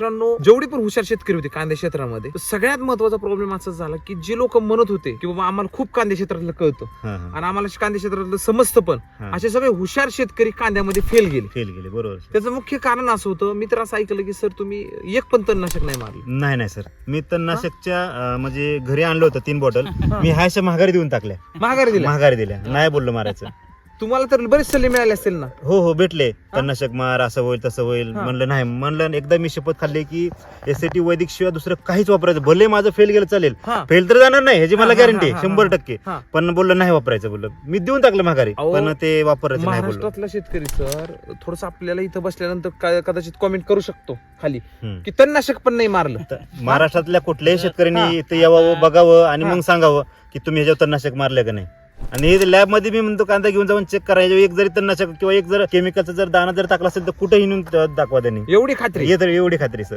मित्रांनो जेवढी पण हुशार शेतकरी होते कांद्या क्षेत्रामध्ये तर सगळ्यात महत्त्वाचा प्रॉब्लेम असा झाला की जे लोक म्हणत होते की बाबा आम्हाला खूप कांद्या क्षेत्रातलं कळतं. आणि आम्हाला कांद्या क्षेत्रातलं समजतं पण. असे सगळे हुशार शेतकरी कांद्यामध्ये फेल गेले. फेल गेले बरोबर. त्याचं मुख्य कारण असं होतं मी तर असं ऐकलं की सर तुम्ही एक पण तणनाशक नाही मारलं. नाही नाही सर मी तणनाशकच्या म्हणजे घरी आणलं होतं तीन बॉटल मी हायशा महागारी देऊन टाकल्या. महागारी दिला महागारी दिल्या. नाही बोललो मारायचं. तुम्हाला तर बरेच सल्ले मिळाले असतील ना? हो हो भेटले. तणनाशक मार असं होईल तसं होईल. हा. म्हणलं नाही म्हणलं एकदा मी शपथ खाल्ली की एस टी वैदिक शिवाय दुसरं काहीच वापरायचं. भले माझं फेल गेलं चालेल. हा. फेल तर जाणार नाही ह्याची मला हा, हा, गॅरंटी हा, हा, शंभर हा. टक्के. हा. पण बोललं नाही वापरायचं बोललं. मी देऊन टाकलं अहो, पण ते वापरायचं नाही बोललो. महाराष्ट्रातला शेतकरी सर थोडस आपल्याला इथं बसल्यानंतर काय- कदाचित कॉमेंट करू शकतो खाली. हम्म. की तणनाशक पण नाही मारलं. तर महाराष्ट्रातल्या कुठल्याही हा. शेतकऱ्यांनी इथे यावं बघावं आणि हा. मग सांगावं की तुम्ही ह्याच्यावर तणनाशक मारलं का नाही. आणि लॅबमध्ये मी म्हणतो कांदा घेऊन जाऊन चेक करायचं. एक जरी तणनाशक किंवा एक जर केमिकलचा जर दाना जर टाकला असेल तर कुठेही नेऊन दाखवा त्यांनी. एवढी खात्री. हे तर एवढी खात्री सर